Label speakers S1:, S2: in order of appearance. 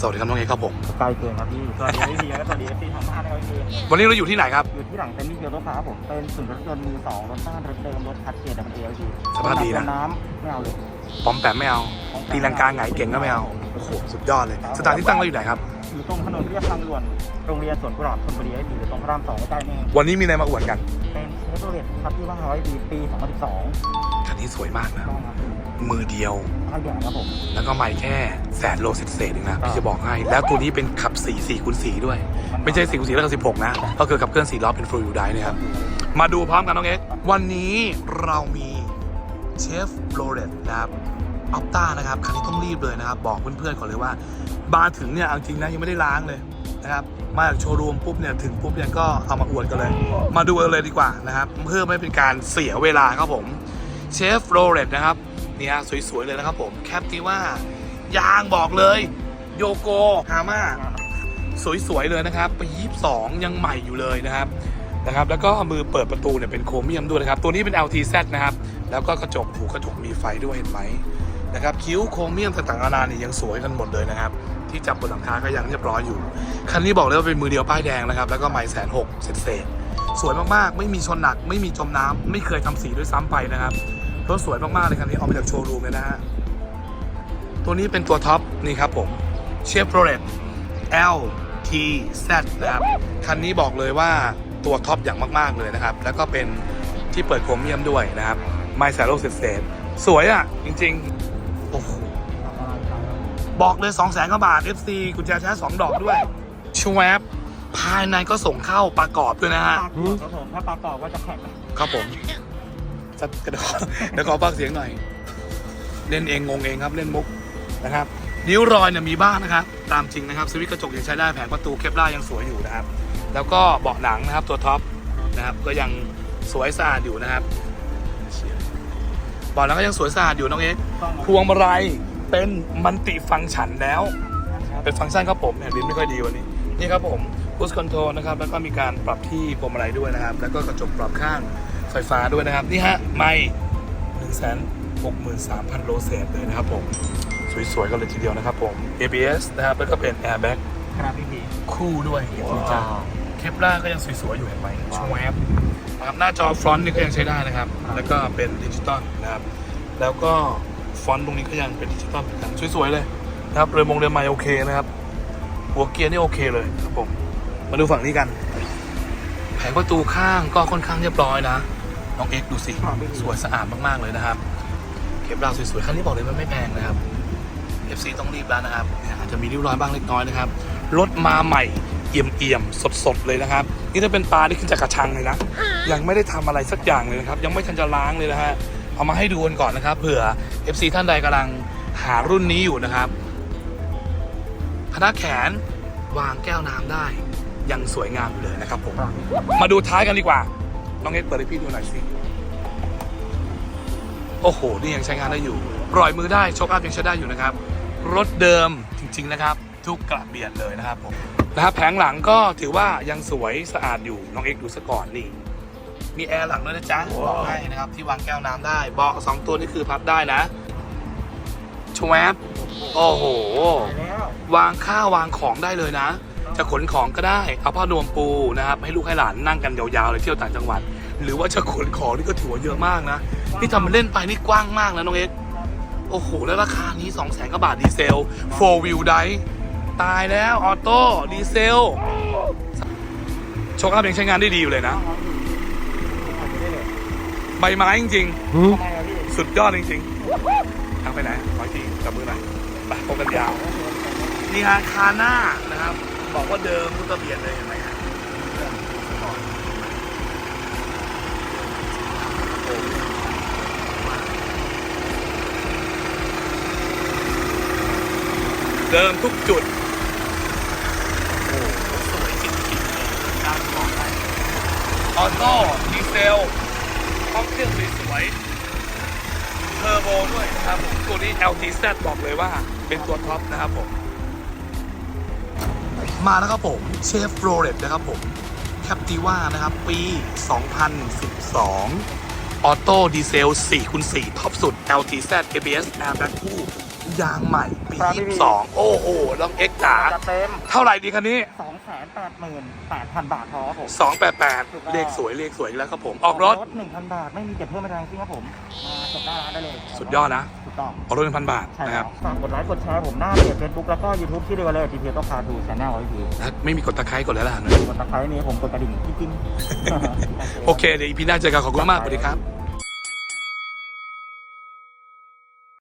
S1: สวัสดีครับน้องเอกครับผม
S2: ไกลเกินครับพี่สวัสดีพี่และสวัสดีพี่ทางบ้านนะครับพี่
S1: วันนี้เราอยู่ที่ไหนครับ
S2: อยู่ที่หลังเต็นท์มิเกียวรถฟ้าผมเป็นศูนย์รถยนต์มือสองรถบ้านรถเดิมรถคัดเกียร์ดับเบิลเอลพี่
S1: สภาพดีนะ
S2: น้ำไม่เอาเลย
S1: ปอมแปมไม่เอาตีลังกาไงายเก่งก็ไม่เอาโอ้โหสุดยอดเลย สถานที่ตั้งเราอยู่ไหนครับ
S2: อยู่ตรงถนนเรียบทางด่วนโรงเรียนสวนกุหลาบธนบุรีไอ้พี่อยู่ตรงพระรามสองใกล้ๆนี่เอง
S1: วันนี้มีอะไรมาอวดกัน
S2: เป็นเชฟโรเลตครับที่ว่าร้อยปีปี2012
S1: คันนี้สวยมากนะ
S2: ต้องครับ
S1: มือเดียว
S2: ถ้าอย่างครับผม
S1: แล้วก็ไม่แค่แสนโลเศษๆเองนะพี่จะบอกให้ แล้วตัวนี้เป็นขับ4 4คูณ4ด้วย ไม่ใช่4คูณ4แล้วก็16 นะ ก็คือขับเคลื่อน4ล้อเป็นฟลูยูไดนะครับมาดูพร้อมกันน้องเอ็กซ์วันนี้เรามีเชฟโรเลตนะครับออปต้านะครับคันนี้ต้องรีบเลยนะครับ บอกเพื่อนๆก่อนเลยว่ามาถึงเนี่ยเอาจริงนะยังไม่ได้ล้างเลยนะครับมาจากโชว์รูมปุ๊บเนี่ยถึงปุ๊บเนี่ยก็เอามาอวดกันเลย มาดูกันเลยดีกว่านะครับ เพื่อไม่เป็นการเสียเวลาครับผมเชฟโรเลตนะครับ นี่ยสวยๆเลยนะครับผมแคปที่ว่ายางบอกเลยโยโกฮาม่าสวยๆเลยนะครับปี22ยังใหม่อยู่เลยนะครับนะครับแล้วก็มือเปิดประตูเนี่ยเป็นโครเมียมด้วยนะครับ ตัวนี้เป็น LTZ นะครับ แล้วก็กระจกหูกระจกมีไฟด้วยเห็นไหมนะครับคิ้วโครเมียมต่างๆนานาเนี่ยยังสวยกันหมดเลยนะครับ ที่จับบนหลังคาก็ยังเรียบร้อยอยู่ คันนี้บอกเลยว่าเป็นมือเดียวป้ายแดงนะครับ แล้วก็ไม่แสนหกเศษสวยมากๆ ไม่มีชนหนัก ไม่มีจมน้ำไม่เคยทำสีด้วยซ้ำไปนะครับ รถสวยมากๆเลยคันนี้ออกมาจากโชว์รูมเลยนะฮะ ตัวนี้เป็นตัวท็อปนี่ครับผมเชฟโรเลต L T Z นะครับ คันนี้บอกเลยว่าตัวท็อปอย่างมากๆเลยนะครับ แล้วก็เป็นที่เปิดโครเมียมด้วยนะครับ ไม่แสโลเศษๆสวยอะ จริงๆ โอ้โห บอกเลย 2 0 0แสนกว่าบาท FC กุญแจแท้2ดอกด้วยชวบภายในก็ส่งเข้าประกอบด้วยนะฮะ
S2: ปลากรอบครับผม ถ้าปลากรอบก็จะแข็ง
S1: ครับผม จะเดี๋ยวขอเดี๋ยวขอฟังเสียงหน่อย เล่นเองงงเองครับเล่นมุกนะครับ นิ้วรอยเนี่ยมีบ้างนะครับ ตามจริงนะครับสวิตช์กระจกยังใช้ได้แผงประตูเคปล่ายังสวยอยู่นะครับ แล้วก็เบาะหนังนะครับตัวท็อปนะครับก็ยังสวยสะอาดอยู่นะครับบาะหนังก็ยังสวยสะอาดอยู่น้องเอ็กพวงมาลัยเป็นมัลติฟังก์ชันแล้ว เป็นฟังก์ชันครับผมเนี่ยลิ้นไม่ค่อยดีวันนี้ นี่ครับผมพุชคอนโทรลนะครับ แล้วก็มีการปรับที่พวงมาลัยด้วยนะครับ แล้วก็กระจกปรับข้าง ไฟฟ้าด้วยนะครับ นี่ฮะ ไม่หนึ่งแสนหกหมื่นสามพันโลเศษเลยนะครับผม สวยๆกันเลยทีเดียวนะครับผม ABS นะครับ แล้วก็เป็น airbag
S2: ครับพี่พี
S1: คู่ด้วยเห็นไหมจ้าเคปล่าก็ยังสวยๆอยู่เห็นไหมชวบนะครับหน้าจอฟรอนต์นี่ก็ยังใช้ได้นะครับ แล้วก็เป็นดิจิตอลนะครับ แล้วก็ฟอนต์ตรงนี้ก็ยังเป็นดิจิตอลเหมือนกันสวยๆเลยนะครับเรือมงเรือไม้โอเคนะครับหัวเกียร์นี่โอเคเลยครับผม มาดูฝั่งนี้กัน แผงประตูข้างก็ค่อนข้างเรียบร้อยนะ น้องเอ็กซ์ดูสิ สวยสะอาดมาก ๆ เลยนะครับ เคปลาสวยๆคันนี้บอกเลยว่าไม่แพงนะครับ FC ต้องรีบแล้วนะครับเนี่ยอาจจะมีริ้วรอยบ้างเล็กน้อยนะครับ รถมาใหม่เอี่ยมเอี่ยมสดสดๆเลยนะครับ นี่ถ้าเป็นปลาที่ขึ้นจากกระชังเลยนะ ยังไม่ได้ทำอะไรสักอย่างเลยนะครับ ยังไม่ทันจะล้างเลยนะฮะ เอามาให้ดูกันก่อนนะครับ เผื่อ FC ท่านใดกำลังหารุ่นนี้อยู่นะครับพนักแขนวางแก้วน้ำได้ ยังสวยงามอยู่เลยนะครับผม มาดูท้ายกันดีกว่า น้องเอ็กซ์เปิดให้พี่ดูหน่อยสิโอ้โห นี่ยังใช้งานได้อยู่ปล่อยมือได้โชคอัพยังใช้ได้อยู่นะครับ รถเดิมจริง ๆ นะครับ ทุกกระเบียดเลยนะครับผมนะครับแผงหลังก็ถือว่ายังสวยสะอาดอยู่น้องเอ็กซ์ดูซะก่อนนี่มีแอร์หลังด้วยนะจ๊ะบอกให้นะครับที่วางแก้วน้ำได้เบาะสองตัวนี่คือพับได้นะชวบโอ้โห
S2: แล้ว
S1: วางข้าววางของได้เลยนะ จะขนของก็ได้ เอาผ้านวมปูนะครับ ให้ลูกให้หลานนั่งกันยาวๆเลยเที่ยวต่างจังหวัด หรือว่าจะขนของนี่ก็ถือว่าเยอะมากนะนี่ทำมันเล่นไปนี่กว้างมากนะน้องเอ็กโอ้โห แล้วราคานี้2 0 0แสนกว่าบาทดีเซล 4 wheel drive ตายแล้วออโต้ดีเซลโชคอัพยังใช้งานได้ดีอยู่เลยนะ ใบไม้จริงๆ สุดยอดจริงๆทางไปไหนร้อทีจับมือหน่อยไปพบกันยาว นี่ฮะคาหน้านะครับ บอกว่าเดิมทุกระเบียดเลยเห็นไหมฮะ เดิมทุกจุด โอ้โหสวยจริงๆเลยด้านบอกให้ออโต้ดีเซลห้องเครื่องสวยๆเทอร์โบด้วยนะครับผมตัวนี้ LTZ บอกเลยว่าเป็นตัวท็อปนะครับผม มาแล้วครับผมเชฟโรเลตนะครับผมแคปติว่านะครับ ปี 2012 ออโต้ดีเซล4คูณ4ท็อปสุด LTZ ABS Airbag คู่ ยางใหม่ปี
S2: ครับพี่
S1: 22โอ้โหน้องเอ็กซ์จ๋า
S2: จะเต็ม
S1: เท่าไหร่ดีคันนี้
S2: 2 8 8 0 0 0บาทพอครับผม
S1: 288เลขสวยเลขสวยอีกแล้วครับผม ออกรถ
S2: 1,000บาท ไม่มีเก็บเพิ่มอะไรทั้งสิ้นครับผมมาจบหน้าร้านได้เลย
S1: สุดยอดนะ
S2: ถูกต้อง
S1: ออกรถ1,000บาท
S2: ใช่
S1: นะ
S2: ค
S1: ค
S2: รั
S1: รั
S2: บบ ฝากกดไลค์กดแชร์ผมหน้าเพจเฟซบุ๊กแล้วก็ยูทูบที่เดียวกันเลยทีเพียก็พาดูชแนลไว้ที
S1: ถ้าไม่มีกดตะไคร้กดแล้วล่ะ
S2: กดตะไคร้นี้ผมกดกระดิ่งจริงๆ
S1: โอเค เดี๋ยวอีพีหน้าเจอกันขอบคุณมากสวัสดีครับ